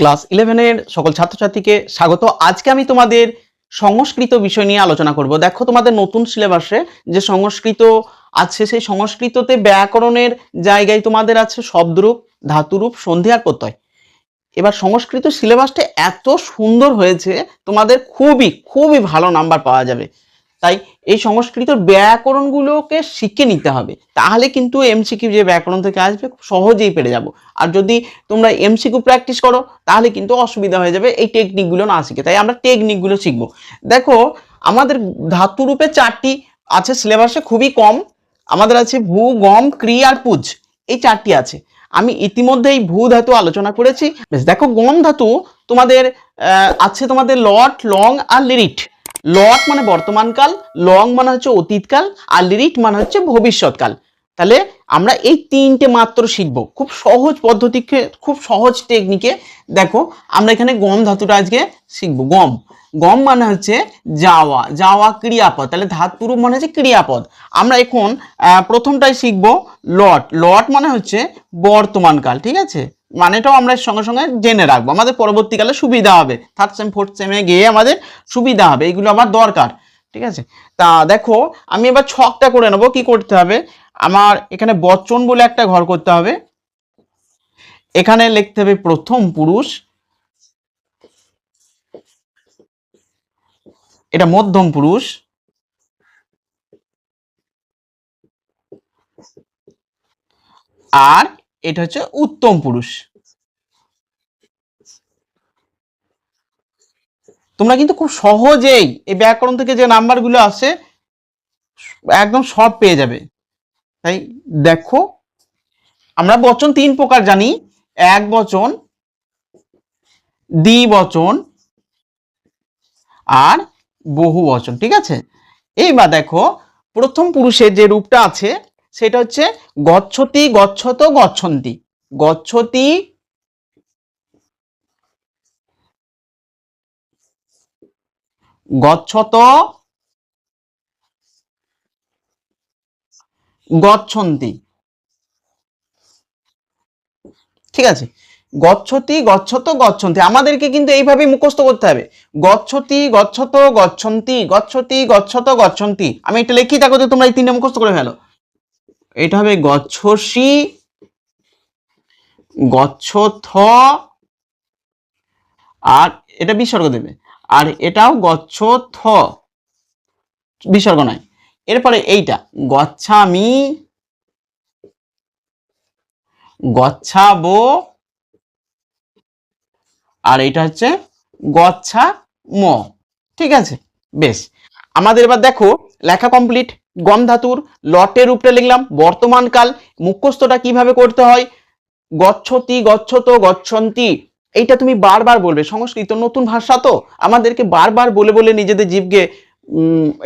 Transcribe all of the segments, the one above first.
Class ইলেভেনের সকল ছাত্রছাত্রীকে স্বাগত। আজকে আমি তোমাদের সংস্কৃত বিষয় নিয়ে আলোচনা করব। দেখো তোমাদের নতুন সিলেবাসে যে সংস্কৃত আছে, সেই সংস্কৃততে ব্যাকরণের জায়গায় তোমাদের আছে শব্দরূপ, ধাতুরূপ সন্ধি আর প্রত্যয়। এবার সংস্কৃত সিলেবাসটা এত সুন্দর হয়েছে, তোমাদের খুবই খুবই ভালো নাম্বার পাওয়া যাবে। তাই এই সংস্কৃত ব্যাকরণগুলোকে শিখে নিতে হবে। তাহলে কিন্তু এমসিকিউ যে ব্যাকরণ থেকে আসবে খুব সহজেই পেরে যাব। আর যদি তোমরা এমসিকিউ প্র্যাকটিস করো, তাহলে কিন্তু অসুবিধা হয়ে যাবে এই টেকনিকগুলো না শিখে। তাই আমরা টেকনিকগুলো শিখব। দেখো, আমাদের ধাতুরূপে চারটি আছে সিলেবাসে খুবই কম। আমাদের আছে ভূ, গম ক্রি আর পুজ। এই চারটি আছে। আমি ইতিমধ্যে এই ভূ ধাতু আলোচনা করেছি। বেশ, দেখো, গম ধাতু তোমাদের আছে তোমাদের লট লং আর লিরিট। লট মানে বর্তমানকাল, লং মানে হচ্ছে অতীতকাল, আর লিরিট মানে হচ্ছে ভবিষ্যৎকাল। তাহলে আমরা এই তিনটে মাত্র শিখব। খুব সহজ পদ্ধতিকে, খুব সহজ টেকনিকে দেখো, আমরা এখানে গম ধাতুটা আজকে শিখব। গম। গম মানে হচ্ছে যাওয়া যাওয়া ক্রিয়াপদ। তাহলে ধাতুরূপ মানে হচ্ছে ক্রিয়াপদ। আমরা এখন প্রথমটাই শিখব লট লট মানে হচ্ছে বর্তমানকাল, ঠিক আছে? মানেটাও আমরা এর সঙ্গে সঙ্গে জেনে রাখব। আমাদের পরবর্তীকালে সুবিধা হবে। থার্ড সেম ফোর্থ সেমে গিয়ে আমাদের সুবিধা হবে। এগুলো আমার দরকার, ঠিক আছে? তা দেখো, আমি এবার ছকটা করে নেব। কি করতে হবে? আমার এখানে বচন বলে একটা ঘর করতে হবে। এখানে লিখতে হবে প্রথম পুরুষ। এটা মধ্যম পুরুষ। আর এটা হচ্ছে উত্তম পুরুষ। তোমরা কিন্তু খুব সহজেই এই ব্যাকরণ থেকে যে নাম্বারগুলো আসে একদম সব পেয়ে যাবে। তাই দেখো, আমরা বচন তিন প্রকার জানি। এক বচন দ্বিবচন আর বহু বচন, ঠিক আছে? এইবার দেখো, প্রথম পুরুষের যে রূপটা আছে সেটা হচ্ছে গচ্ছতি, গচ্ছত, গচ্ছন্তি। গচ্ছতি, গচ্ছত, গচ্ছন্তি। ঠিক আছে? গচ্ছতি, গচ্ছত, গচ্ছন্তি। আমাদেরকে কিন্তু এইভাবে মুখস্থ করতে হবে। গচ্ছতি, গচ্ছত, গচ্ছন্তি, গচ্ছতি, গচ্ছত, গচ্ছন্তি। আমি এটা লিখি থাকো তোমরা এই তিনটে মুখস্থ করে ফেলো। এটা হবে গচ্ছসি গচ্ছথ, আর এটা বিসর্গ দেবে। আর এটাও গচ্ছথ, বিসর্গ নয়। এরপরে এইটা, গচ্ছামি, গচ্ছাবো, আর এটা হচ্ছে গচ্ছা ম ঠিক আছে? বেশ। আমাদের এবার দেখো লেখা কমপ্লিট গম ধাতুর, লটের উপরে লিখলাম বর্তমানকাল মুখস্থটা কীভাবে করতে হয়? গচ্ছতি, গচ্ছত, গচ্ছন্তি, এইটা তুমি বারবার বলবে, সংস্কৃত নতুন ভাষা তো, আমাদেরকে বারবার বলে বলে নিজেদের জীবকে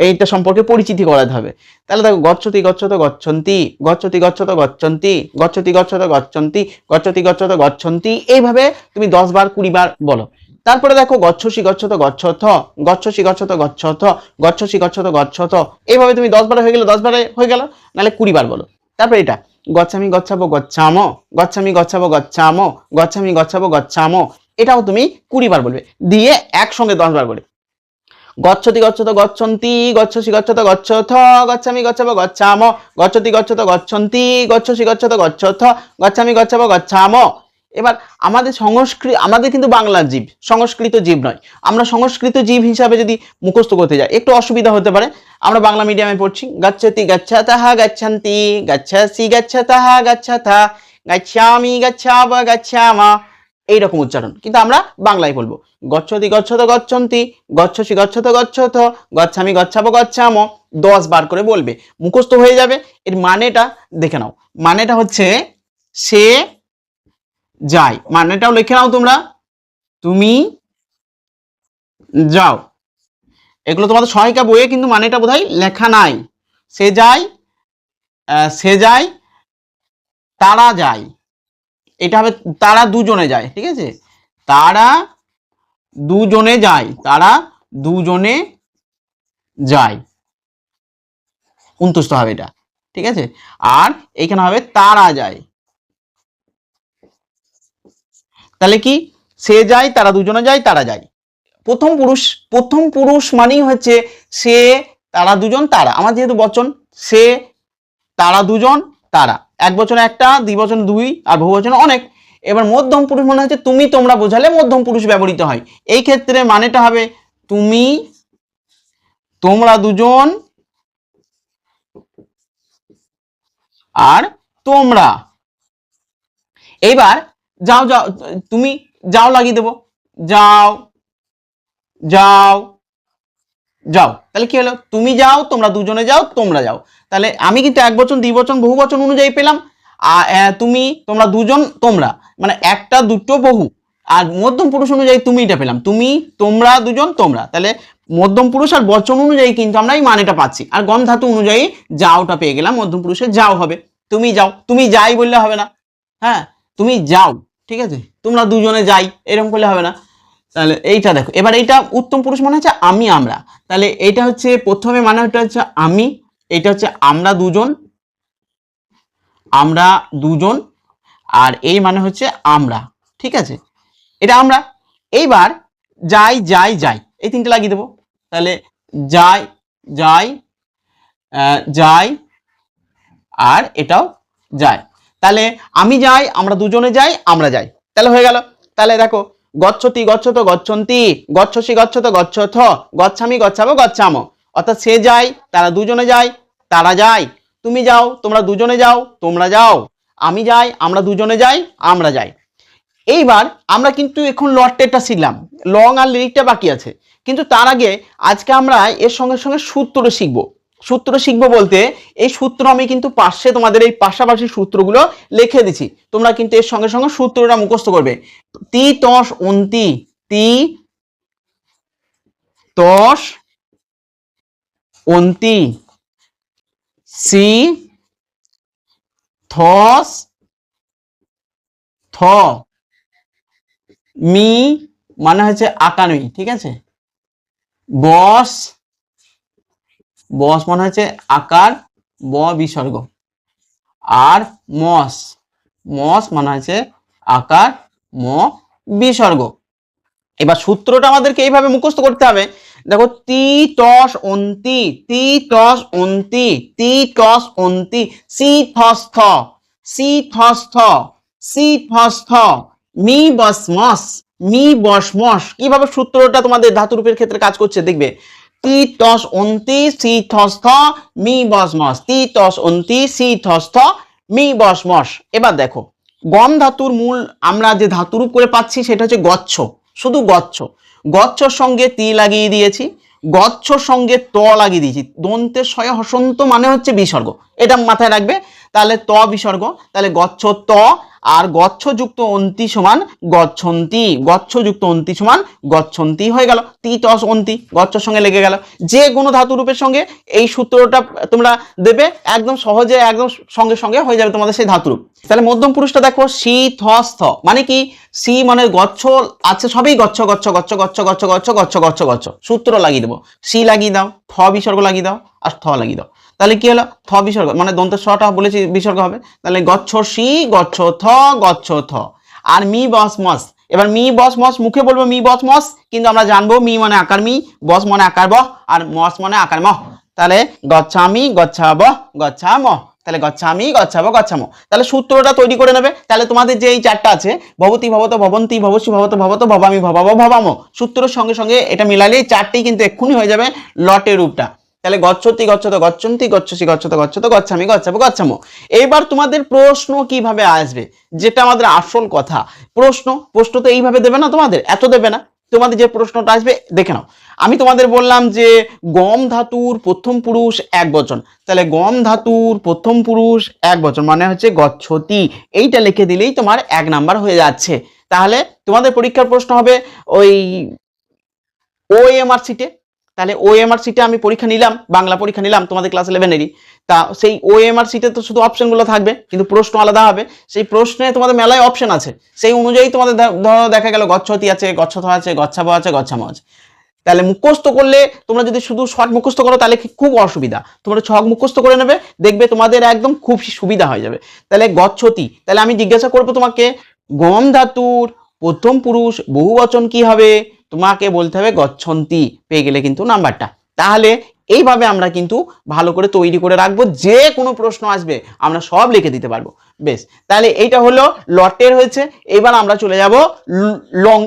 এইটা সম্পর্কে পরিচিতি করাতে হবে। তাহলে দেখো, গচ্ছতি, গচ্ছত, গচ্ছন্তি, গচ্ছতি, গচ্ছত, গচ্ছন্তি, গচ্ছতি, গচ্ছত, গচ্ছন্তি, গচ্ছতি, গচ্ছত, গচ্ছন্তি, এইভাবে তুমি দশ বার, কুড়ি বার বলো। তারপরে দেখো গচ্ছসি, গচ্ছত, গচ্ছথ, গচ্ছসি, গচ্ছত, গচ্ছথ, গচ্ছসি, গচ্ছত, গচ্ছথ। এইভাবে তুমি দশ বার হয়ে গেলে দশ বারে হয়ে গেল, নাহলে কুড়ি বার বলো। তারপরে এটা, গচ্ছামি, গচ্ছাবো, গচ্ছামো, গচ্ছামি, গচ্ছাবো, গচ্ছামো, গচ্ছামি, গচ্ছাবো, গচ্ছামো, এটাও তুমি কুড়ি বার বলবে, দিয়ে একসঙ্গে দশ বার বলে। গচ্ছতি, গচ্ছত, গচ্ছন্তি, গচ্ছসি, গচ্ছত, গচ্ছথ, গচ্ছামি, গচ্ছাবো, গচ্ছামো, গচ্ছতি, গচ্ছত, গচ্ছন্তি, গচ্ছসি, গচ্ছত, গচ্ছথ, গচ্ছামি, গচ্ছাবো, গচ্ছামো এবার আমাদের সংস্কৃত আমাদের কিন্তু বাংলার জীব, সংস্কৃত জীব নয়। আমরা সংস্কৃত জীব হিসাবে যদি মুখস্থ করতে যাই, একটু অসুবিধা হতে পারে। আমরা বাংলা মিডিয়ামে পড়ছি, গচ্ছতি গচ্ছাতঃ গচ্ছন্তি, গচ্ছসি গচ্ছতঃ গচ্ছথা, গচ্ছামি গচ্ছাব গচ্ছামা, এইরকম উচ্চারণ। কিন্তু আমরা বাংলায় বলব, গচ্ছতি গচ্ছত গচ্ছন্তি, গচ্ছসি গচ্ছত গচ্ছত গচ্ছামি গচ্ছাবো গচ্ছাম, দশ বার করে বলবে। মুখস্থ হয়ে যাবে, এর মানেটা দেখে নাও। মানেটা হচ্ছে সে যায় মানেটাও লিখে নাও তোমরা। তুমি যাও। এগুলো তোমাদের সহায়িকা বইয়ে কিন্তু মানেটা বোধহয় লেখা নাই। সে যায় সে যায় তারা যায় এটা হবে তারা দুজনে যায়, ঠিক আছে? তারা দুজনে যায়, তারা দুজনে যায়। উনতুষ্ট হবে এটা, ঠিক আছে? আর এখানে হবে তারা যায়। তাহলে কি? সে যায়, তারা দুজনে যায়, তারা যায়। প্রথম পুরুষ প্রথম পুরুষ মানেই হচ্ছে সে, তারা দুজন, তারা। আমার যেহেতু বচন, সে, তারা দুজন, তারা। এক বচনে একটা, দুই বচন দুই, আর বহু বচনে অনেক। এবার মধ্যম পুরুষ মনে হচ্ছে তুমি তোমরা বোঝালে মধ্যম পুরুষ ব্যবহৃত হয়। এই ক্ষেত্রে মানেটা হবে তুমি, তোমরা দুজন, আর তোমরা। এইবার যাও যাও, তুমি যাও লাগিয়ে দেবো। যাও যাও যাও। তাহলে কি হলো? তুমি যাও, তোমরা দুজনে যাও, তোমরা যাও। তাহলে আমি কিন্তু এক বচন, দুই বচন, বহু বচন অনুযায়ী পেলাম। তুমি, তোমরা দুজন, তোমরা। মানে একটা, দুটো, বহু। আর মধ্যম পুরুষ অনুযায়ী তুমি এটা পেলাম। তুমি, তোমরা দুজন, তোমরা। তাহলে মধ্যম পুরুষ আর বচন অনুযায়ী কিন্তু আমরা এই মানেটা পাচ্ছি। আর গম ধাতু অনুযায়ী যাওটা পেয়ে গেলাম। মধ্যম পুরুষের যাও হবে। তুমি যাও। তুমি যাই বললে হবে না। হ্যাঁ তুমি যাও। ঠিক আছে? তোমরা দুজনে যাই, এরকম করলে হবে না। তাহলে এইটা দেখো। এবার এইটা উত্তম পুরুষ মানে হচ্ছে আমি, আমরা। তাহলে এটা হচ্ছে প্রথমে মানে হচ্ছে হচ্ছে আমি এটা হচ্ছে আমরা দুজন আমরা দুজন, আর এই মানে হচ্ছে আমরা। ঠিক আছে? এটা আমরা। এইবার যাই যাই যাই। এই তিনটে লাগিয়ে দেবো। তাহলে যাই যাই যাই, আর এটাও যায় তাহলে আমি যাই, আমরা দুজনে যাই, আমরা যাই। তাহলে হয়ে গেল। তাহলে দেখো, গচ্ছতি গচ্ছত গচ্ছন্তি, গচ্ছসি গচ্ছত গচ্ছথ, গচ্ছামি গচ্ছাবো গচ্ছামো। অর্থাৎ সে যায়, তারা দুজনে যায়, তারা যায়। তুমি যাও, তোমরা দুজনে যাও, তোমরা যাও। আমি যাই, আমরা দুজনে যাই, আমরা যাই। এইবার আমরা কিন্তু এখন লটটেটা শিখলাম। লং আর লিরিকটা বাকি আছে। কিন্তু তার আগে আজকে আমরা এর সঙ্গে সঙ্গে সূত্র শিখব। সূত্র শিখব বলতে, এই সূত্র আমি কিন্তু পাশে তোমাদের এই পাশাপাশি সূত্রগুলো লিখে দিছি। তোমরা কিন্তু এর সঙ্গে সঙ্গে সূত্রটা মুখস্থ করবে। তি, তস, অন্তি। তি, তস, অন্তি। সি, থস, থ। মি মানে হচ্ছে আকানই ঠিক আছে? বস বস মানে হচ্ছে আকার, ব বিসর্গ। আর মস মস মানে হচ্ছে আকার, ম বিসর্গ। এবার সূত্রটা আমাদেরকে এইভাবে মুখস্থ করতে হবে। দেখো, তি, টস, অন্তি, তি, টস, অন্তি, তি, টস, অন্তি, সি, থস, থ, সি, থস, থ, সি, থস, থ, মি, বস, মস, মি, বস, মস। কীভাবে সূত্রটা তোমাদের ধাতুরূপের ক্ষেত্রে কাজ করছে দেখবে? তি তস অন্তি সি থস্থ মি বস মস তি তস অন্তি সি থস্থ মি বস মস এবার দেখো, গম ধাতুর মূল আমরা যে ধাতুরূপ করে পাচ্ছি সেটা হচ্ছে গচ্ছ, শুধু গচ্ছ। গচ্ছর সঙ্গে তি লাগিয়ে দিয়েছি, গচ্ছর সঙ্গে ত লাগিয়ে দিয়েছি। দন্তের শয়ে হসন্ত মানে হচ্ছে বিসর্গ। এটা মাথায় রাখবে। তাহলে ত বিসর্গ, তাহলে গচ্ছ ত আর গচ্ছযুক্ত অন্তি সমান গচ্ছন্তি। গচ্ছযুক্ত অন্তি সমান গচ্ছন্তি হয়ে গেল। তি টস অন্তি, গচ্ছর সঙ্গে লেগে গেল। যে কোনো ধাতু রূপের সঙ্গে এই সূত্রটা তোমরা দেবে, একদম সহজে, একদম সঙ্গে সঙ্গে হয়ে যাবে তোমাদের সেই ধাতুরূপ তাহলে মধ্যম পুরুষটা দেখো, সি থ। মানে কি? সি মানে গচ্ছ আছে সবই গচ্ছ গচ্ছ গচ্ছ গচ্ছ গচ্ছ গচ্ছ গচ্ছ গচ্ছ গচ্ছ। সূত্র লাগিয়ে দেবো। সি লাগিয়ে দাও, থ বিসর্গ লাগিয়ে দাও, আর থ লাগিয়ে দাও। তাহলে কি হলো? থ বিসর্গ মানে দন্তের ছটা বলেছি বিসর্গ হবে। তাহলে গচ্ছ সি, গচ্ছ থ গচ্ছ থ। আর মি, বস, মস। এবার মি, বস, মস, মুখে বলব মি, বস, মস, কিন্তু আমরা জানব মি মানে আকার মি, বস মানে আকার বহ আর মস মানে আকার মহ তাহলে গচ্ছামি গচ্ছাব গচ্ছাম তাহলে গচ্ছামি গচ্ছাব গচ্ছামো তাহলে সূত্রটা তৈরি করে নেবে। তাহলে তোমাদের যে এই চারটা আছে, ভবতি ভবত, ভবন্তি, ভবসি ভবত ভবত, ভবামি, ভবাব, ভবামো। সূত্রের সঙ্গে সঙ্গে এটা মিলালে চারটেই কিন্তু এক্ষুনি হয়ে যাবে লটের রূপটা। তাহলে গচ্ছতি, গচ্ছত, গচ্ছন্তি, গচ্ছসি, গচ্ছত গচ্ছত, গচ্ছামি গচ্ছাবো গচ্ছামো। এইবার তোমাদের প্রশ্ন কীভাবে আসবে? যেটা আমাদের আসল কথা। প্রশ্ন প্রশ্ন তো এইভাবে দেবে না তোমাদের? এত দেবে না। তোমাদের যে প্রশ্নটা আসবে, দেখে নাও। আমি তোমাদের বললাম যে গম ধাতুর প্রথম পুরুষ এক বচন। তাহলে গম ধাতুর প্রথম পুরুষ এক বচন মানে হচ্ছে গচ্ছতি। এইটা লিখে দিলেই তোমার এক নাম্বার হয়ে যাচ্ছে। তাহলে তোমাদের পরীক্ষার প্রশ্ন হবে ওই ও এমআর সিটে তাহলে ও এমআর সিটে আমি পরীক্ষা নিলাম, বাংলা পরীক্ষা নিলাম, তোমাদের ক্লাস ইলেভেনেরই তা সেই ও এমআর সিটে তো শুধু অপশনগুলো থাকবে, কিন্তু প্রশ্ন আলাদা হবে। সেই প্রশ্নে তোমাদের মেলায় অপশন আছে। সেই অনুযায়ী তোমাদের ধরো দেখা গেল গচ্ছতি আছে, গচ্ছথ আছে, গচ্ছাব আছে, গচ্ছাম আছে। তাহলে মুখস্থ করলে তোমরা যদি শুধু শর্ট মুখস্থ করো, তাহলে খুব অসুবিধা। তোমরা ছক মুখস্থ করে নেবে, দেখবে তোমাদের একদম খুব সুবিধা হয়ে যাবে। তাহলে গচ্ছতি, তাহলে আমি জিজ্ঞাসা করব তোমাকে, গম ধাতুর প্রথম পুরুষ বহু বচন কি হবে? তোমাকে বলতে হবে গচ্ছন্তি, পেয়ে গেলে কিন্তু নাম্বারটা। তাহলে এইভাবে আমরা কিন্তু ভালো করে তৈরি করে রাখব, যে কোনো প্রশ্ন আসবে, আমরা সব লিখে দিতে পারব। বেশ, তাহলে এইটা হলো লটের হয়েছে, এবার আমরা চলে যাব লং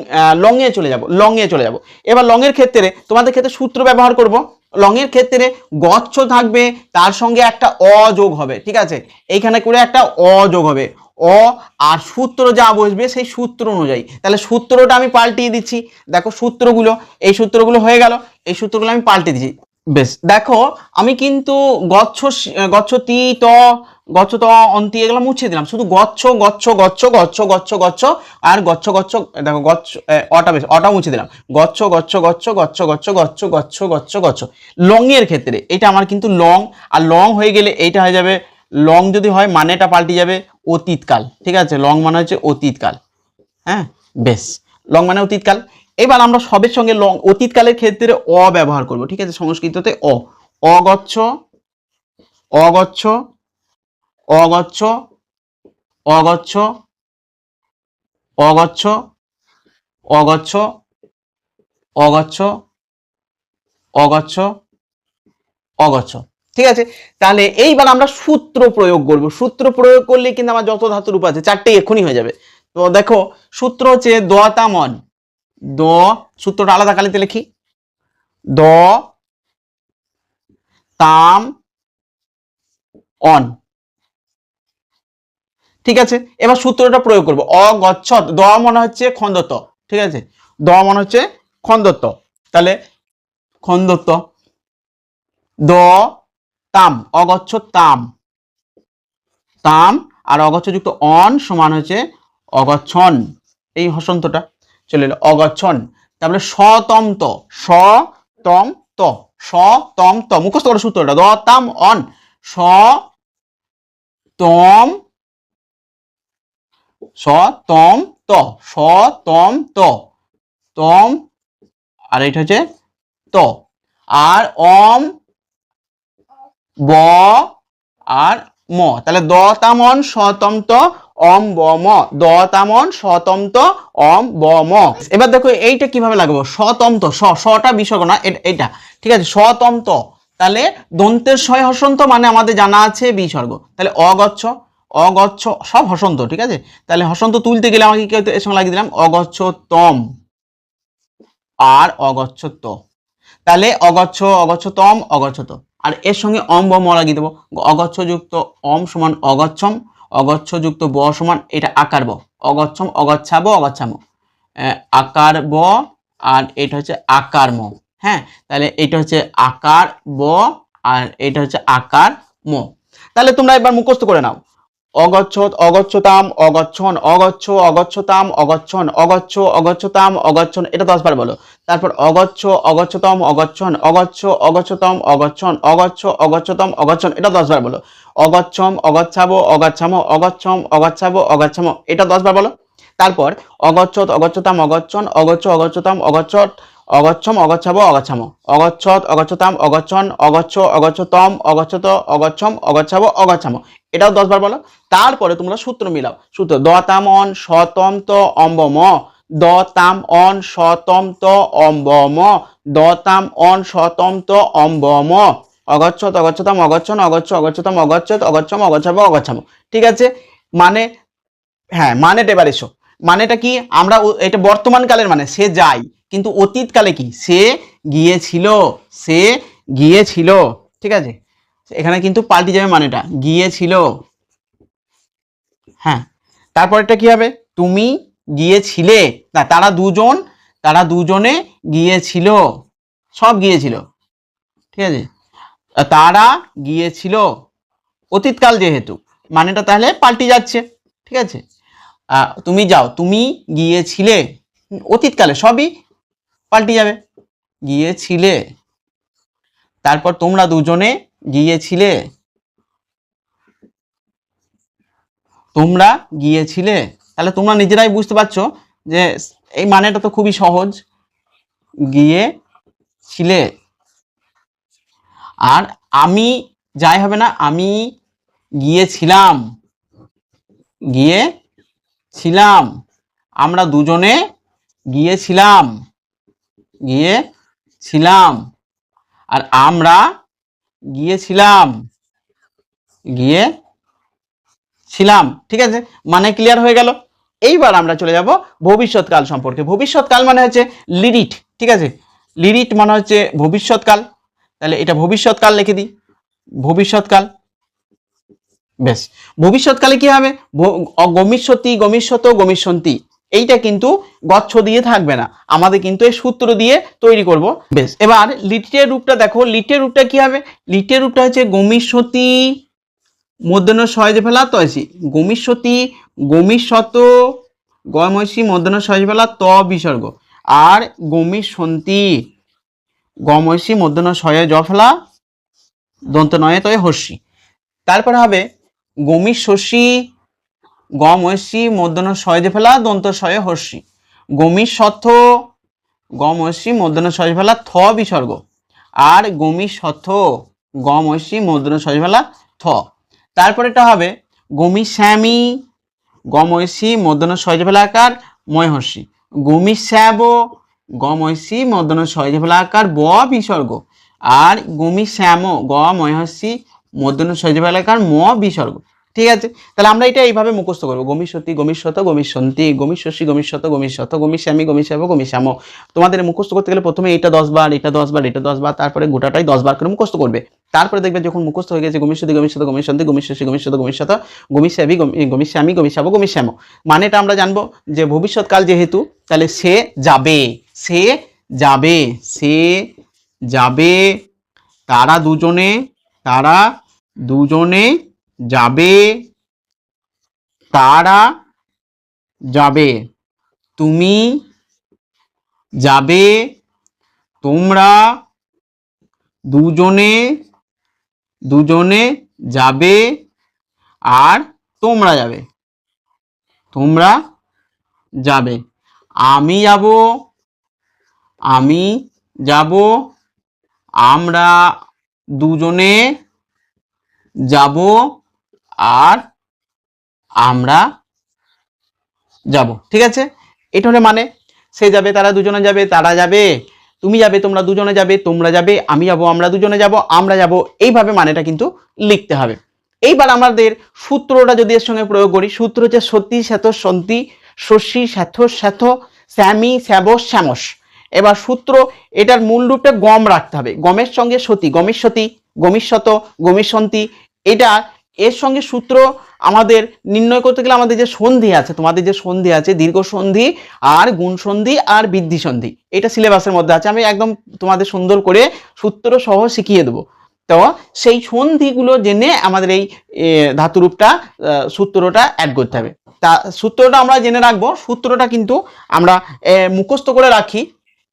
লংয়ে চলে যাব, লংয়ে চলে যাব। এবার লংয়ের ক্ষেত্রে তোমাদের ক্ষেত্রে সূত্র ব্যবহার করব। লংয়ের ক্ষেত্রে গচ্ছ থাকবে, তার সঙ্গে একটা অযোগ হবে, ঠিক আছে? এইখানে করে একটা অযোগ হবে। অ আর সূত্র যা বসবে সেই সূত্র অনুযায়ী তাহলে সূত্রটা আমি পাল্টিয়ে দিচ্ছি দেখো সূত্রগুলো এই সূত্রগুলো হয়ে গেল এই সূত্রগুলো আমি পাল্টে দিচ্ছি বেশ দেখো আমি কিন্তু গচ্ছ গচ্ছ তি ত গচ্ছ ত অন্তি এগুলো মুছে দিলাম শুধু গচ্ছ গচ্ছ গচ্ছ গচ্ছ গচ্ছ গচ্ছ আর গচ্ছ গচ্ছ দেখো গচ্ছ অটা বেশ অটা মুছে দিলাম গচ্ছ গচ্ছ গচ্ছ গচ্ছ গচ্ছ গচ্ছ গচ্ছ গচ্ছ গচ্ছ লং এর ক্ষেত্রে এটা আমার কিন্তু লং আর লং হয়ে গেলে এইটা হয়ে যাবে লং যদি হয় মানেটা পাল্টে যাবে অতীতকাল, ঠিক আছে? লং মানে হচ্ছে অতীতকাল হ্যাঁ? বেশ। লং মানে অতীতকাল। এবার আমরা সবের সঙ্গে লং অতীতকালের ক্ষেত্রে অ ব্যবহার করব, ঠিক আছে? সংস্কৃততে অ। অগচ্ছ অগচ্ছ অগচ্ছ অগচ্ছ অগচ্ছ অগচ্ছ অগচ্ছ অগচ্ছ অগচ্ছ। ঠিক আছে? তাহলে এইবার আমরা সূত্র প্রয়োগ করব। সূত্র প্রয়োগ করলে কিন্তু আমার যত ধাতু রূপ আছে চারটে এক্ষুনি হয়ে যাবে। তো দেখো, সূত্র হচ্ছে দতামন দ, সূত্রটা আলাদা কালিতে লিখি। দ, তাম, অন। ঠিক আছে? এবার সূত্রটা প্রয়োগ করব। অগচ্ছত দ মনে হচ্ছে খন্দত্ব ঠিক আছে? দ মনে হচ্ছে খন্দত্ব তাহলে খন্দত্ব দ তাম, অগচ্ছ তাম। তাম আর অগচ্ছযুক্ত অন সমান হচ্ছে অগচ্ছন। এই হসন্তটা চলে এলো অগচ্ছন। তারপরে সতন্ত সতম ত সতম ত মুখস্থ করে সূত্রটা। দ, তাম, অন। স তম সতম ত সতম ত তম আর এটা হচ্ছে ত। আর অম ব আর ম। তাহলে দ তামন শতন্ত অম ব ম। দ তামন শতন্ত অম ব ম। এবার দেখো এইটা কীভাবে লাগবো? শতন্ত স, সটা বিসর্গ না এ- এইটা। ঠিক আছে শতন্ত তাহলে দন্তের ছয় হসন্ত মানে আমাদের জানা আছে বিসর্গ। তাহলে অগচ্ছ অগচ্ছ, সব হসন্ত, ঠিক আছে? তাহলে হসন্ত তুলতে গেলে আমাকে কি হতো? এর সঙ্গে লাগিয়ে দিলাম? অগচ্ছ তম। আর অগচ্ছ ত। তাহলে অগচ্ছ অগচ্ছ অগচ্ছতম অগচ্ছত আর এর সঙ্গে অম ব ম লাগিয়ে দেবো। অগচ্ছযুক্ত অম সমান অগচ্ছম, অগচ্ছযুক্ত ব সমান এটা আকার ব। অগচ্ছম, অগচ্ছাব, অগচ্ছাম। আকার ব আর এটা হচ্ছে আকার ম। হ্যাঁ তাহলে এটা হচ্ছে আকার ব আর এটা হচ্ছে আকার ম। তাহলে তোমরা এবার মুখস্থ করে নাও। অগচ্ছত অগচ্ছতাম, অগচ্ছন অগচ্ছ, অগচ্ছতাম, অগচ্ছন অগচ্ছ, অগচ্ছতাম, অগচ্ছন, এটা দশ বার বলো। তারপর অগচ্ছ, অগচ্ছতম, অগচ্ছন, অগচ্ছ, অগচ্ছতম, অগচ্ছন, অগচ্ছ, অগচ্ছতম, অগচ্ছন, এটা দশ বার বলো। অগচ্ছম, অগচ্ছাবো, অগচ্ছামো, অগচ্ছম, অগচ্ছাবো, অগচ্ছামো, এটা দশ বার বলো। তারপর অগচ্ছত, অগচ্ছতাম, অগচ্ছন, অগচ্ছ, অগচ্ছতাম, অগচ্ছত, অগচ্ছম, অগচ্ছাবো, অগচ্ছামো। অগচ্ছত, অগচ্ছতাম, অগচ্ছন, অগচ্ছ, অগচ্ছতম, অগচ্ছত, অগচ্ছম, অগচ্ছাবো, অগচ্ছামো। এটাও দশ বার বলো। তারপরে তোমরা সূত্র মিলাও। সূত্র দ তাম অন শতম ত অম্ব ম দ তাম অন শতম ত অম্ব ম দ তাম অন শতম ত অম্ব ম অগচ্ছত অগচ্ছতাম অগচ্ছন অগচ্ছ অগচ্ছতম অগচ্ছত অগচ্ছম অগচ্ছাবো, অগচ্ছামো। ঠিক আছে? মানে হ্যাঁ মানেটা এবার এসো। মানেটা কি? আমরা এটা বর্তমান কালের মানে সে যায় কিন্তু অতীতকালে কি? সে গিয়েছিল। সে গিয়েছিল। ঠিক আছে? এখানে কিন্তু পাল্টে যাবে মানেটা। গিয়েছিল। হ্যাঁ তারপর এটা কি হবে? তুমি গিয়েছিলে। না, তারা দুজন, তারা দুজনে গিয়েছিল। সব গিয়েছিল। ঠিক আছে? তারা গিয়েছিল। অতীতকাল যেহেতু, মানেটা তাহলে পাল্টে যাচ্ছে। ঠিক আছে? তুমি যাও, তুমি গিয়েছিলে। অতীতকালে সবই পাল্টে যাবে। গিয়েছিলে। তারপর তোমরা দুজনে গিয়েছিলে? তোমরা গিয়েছিলে? তাহলে তোমরা নিজেরাই বুঝতে পারছ যে এই মানেটা তো খুবই সহজ। গিয়েছিলে। আর আমি, যাই হবে না, আমি গিয়েছিলাম। গিয়ে ছিলাম আমরা দুজনে গিয়েছিলাম। গিয়ে ছিলাম আর আমরা গিয়েছিলাম। গিয়ে ছিলাম ঠিক আছে? মানে ক্লিয়ার হয়ে গেল। এইবার আমরা চলে যাব ভবিষ্যৎকাল সম্পর্কে। ভবিষ্যৎকাল মানে হচ্ছে লিরিট, ঠিক আছে? লিরিট মানে হচ্ছে ভবিষ্যৎকাল। তাহলে এটা ভবিষ্যৎকাল লিখে দিই। ভবিষ্যৎকাল। বেশ। ভবিষ্যৎকালে কি হবে? গমিষ্যতি গমিষ্যত, গমিষ্যন্তি। এইটা কিন্তু গচ্ছ দিয়ে থাকবে না। আমাদের কিন্তু এই সূত্র দিয়ে তৈরি করব। বেশ। এবার লিটের রূপটা দেখো। লিটের রূপটা কি হবে? লিটের রূপটা হচ্ছে গমিষ্যতি মধ্যাহ্ন সহজে ফেলা তয়সি গমিষ্যতি গমিষ্যত গময়সী মধ্যাহ্ন সহজে ফেলা ত বিসর্গ। আর গমিষ্যন্তি গময়সী মধ্যাহ্ন সয়ে জ ফেলা দন্ত নয়ে তয়ে হর্ষি। তারপরে হবে গমির শশী গম ঐশী, মধ্যাহ্ন সহজে ফেলা, দন্ত শয়ে হর্ষি। গমির সথ, গম ঐশী, মধ্যাহ্ন সহজে ফেলা, থ বিসর্গ। আর গমির সথ, গম ঐশী, মধ্যাহ্ন সহজে ফেলা, থ। তারপরেটা হবে গমি শ্যামি, গম ঐশী, মধ্যাহ্ন সহজে ফেলা আকার, ময় হর্ষি। গমি শ্যাব, গম ঐশী, মধ্যাহ্ন সহজে ফেলা আকার, ব বিসর্গ। আর গমি শ্যাম, গ ময়হস্যি মধ্যাহ্ন সহজে ফেলা আকার, ম বিসর্গ। ঠিক আছে? তাহলে আমরা এটা এইভাবে মুখস্থ করব। গমিষ্যতি গমিষ্যত গমিষ্যন্তি গমিষ্যসী গমিষ্যত গমিষ্যত গমিষ্যামি গমিষ্যাব গমিষ্যাম তোমাদের মুখস্থ করতে গেলে প্রথমে এটা দশ বার, এটা দশ বার, এটা দশ বার, তারপরে গোটাটাই দশ বার করে মুখস্থ করবে। তারপরে দেখবে যখন মুখস্থ হয়ে গেছে গমিষ্যতি গমিষ্যত গমিষ্যন্তি গমিষ্যসী গমিষ্যত গমিষ্যত গমিষ্যাবি গমি- গমিষ্যামি গমিষ্যাব গমিষ্যাম মানেটা আমরা জানব যে ভবিষ্যৎকাল যেহেতু, তাহলে সে যাবে সে যাবে সে যাবে। তারা দুজনে তারা দুজনে যাবে তারা যাবে। তুমি যাবে, তোমরা দুজনে দুজনে যাবে আর তোমরা যাবে। তোমরা যাবে। আমি যাব আমি যাব, আমরা দুজনে যাব আর আমরা যাব, ঠিক আছে? এটা হলে মানে সে যাবে, তারা দুজনে যাবে, তারা যাবে, তুমি যাবে, তোমরা দুজনে যাবে, তোমরা যাবে, আমি যাব, আমরা দুজনে যাব, আমরা যাব, এইভাবে মানেটা কিন্তু লিখতে হবে। এইবার আমাদের সূত্রটা যদি এর সঙ্গে প্রয়োগ করি, সূত্র হচ্ছে সতী শ্যাত সন্তি, শশী শ্যাথ শ্যাথ শ্যামি শ্যাব শ্যামস এবার সূত্র, এটার মূল রূপটা গম রাখতে হবে। গমের সঙ্গে সতী, গমের সতী গমিষ্যত গমিষ্যন্তি এটা এর সঙ্গে সূত্র আমাদের নির্ণয় করতে গেলে আমাদের যে সন্ধি আছে, তোমাদের যে সন্ধি আছে, দীর্ঘ সন্ধি আর গুণ সন্ধি আর বৃদ্ধি সন্ধি, এটা সিলেবাসের মধ্যে আছে। আমি একদম তোমাদের সুন্দর করে সূত্র সহ শিখিয়ে দেবো। তো সেই সন্ধিগুলো জেনে আমাদের এই ধাতুরূপটা সূত্রটা অ্যাড করতে হবে। তা সূত্রটা আমরা জেনে রাখব। সূত্রটা কিন্তু আমরা মুখস্থ করে রাখি।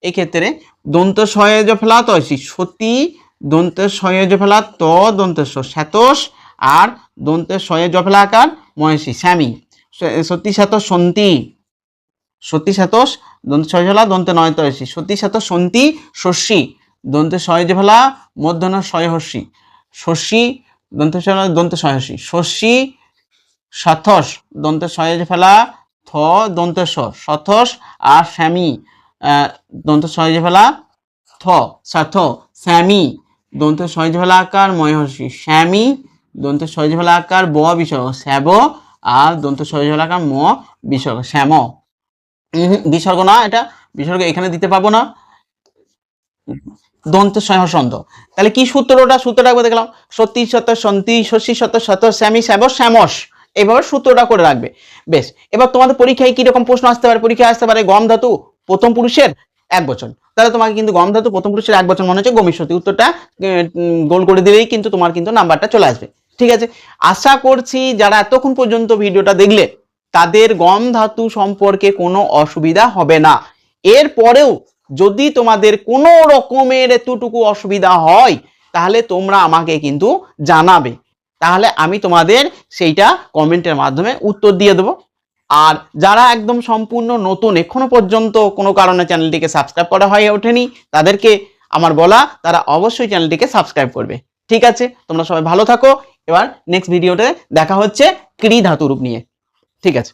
এই ক্ষেত্রে দন্ত সয়েজ ফেলা তয়সি সতী দন্তের সয়েজ ফেলা ত দন্তের স শ্যাতস আর দন্তের সয়ে জফেলা আকার মহেশী শ্যামী স- সতী শ্যাত সন্তি। সতী শ্যাতস দন্ত সয়ে ফেলা দন্তে নয় তয়সী সতী শ্যাত সন্তি শস্যি। দন্তে সয়ে ফেলা মধ্যাহ্ন সয় হর্ষি শস্যি দন্তে সয় দন্তে সয় হর্ষি শস্যি সাথস দন্তে সয়ে ফেলা থ দন্তে স সথস আর আহ, দন্ত সয়ে ফেলা থ সাথ শ্যামী দন্ত সহজ ফেলা আকার ময়হর্ষি শ্যামী দন্ত ফেলা ব বিসর্গ শ্যাব আর দন্ত ফেলা ম বিসর্গ শ্যাম বিসর্গ না, এটা বিসর্গ এখানে দিতে পাবো না। দন্ত সহসন্ত তাহলে কি সূত্রটা? সূত্রটা একবার দেখলাম। সত্যি সত্য সন্তি শশী সত্য সত্য শ্যামী শ্যাব শ্যামস এইভাবে সূত্রটা করে রাখবে। বেশ, এবার তোমাদের পরীক্ষায় কীরকম প্রশ্ন আসতে পারে? পরীক্ষায় আসতে পারে গম ধাতু, প্রথম পুরুষের এক বছর তাহলে তোমাকে কিন্তু গম ধাতু, প্রথম পুরুষের এক বছর মনে হচ্ছে গমিষ্যতি উত্তরটা গোল করে দিলেই কিন্তু তোমার কিন্তু নাম্বারটা চলে আসবে। ঠিক আছে? আশা করছি যারা এতক্ষণ পর্যন্ত ভিডিওটা দেখলে, তাদের গম ধাতু সম্পর্কে কোনো অসুবিধা হবে না। এরপরেও যদি তোমাদের কোনো রকমের এতটুকু অসুবিধা হয়, তাহলে তোমরা আমাকে কিন্তু জানাবে। তাহলে আমি তোমাদের সেইটা কমেন্টের মাধ্যমে উত্তর দিয়ে দেবো। আর যারা একদম সম্পূর্ণ নতুন, এখনও পর্যন্ত কোনো কারণে চ্যানেলটিকে সাবস্ক্রাইব করা হয়ে ওঠেনি, তাদেরকে আমার বলা, তারা অবশ্যই চ্যানেলটিকে সাবস্ক্রাইব করবে। ঠিক আছে? তোমরা সবাই ভালো থাকো। এবার নেক্সট ভিডিওতে দেখা হচ্ছে ক্রি ধাতুরূপ নিয়ে। ঠিক আছে।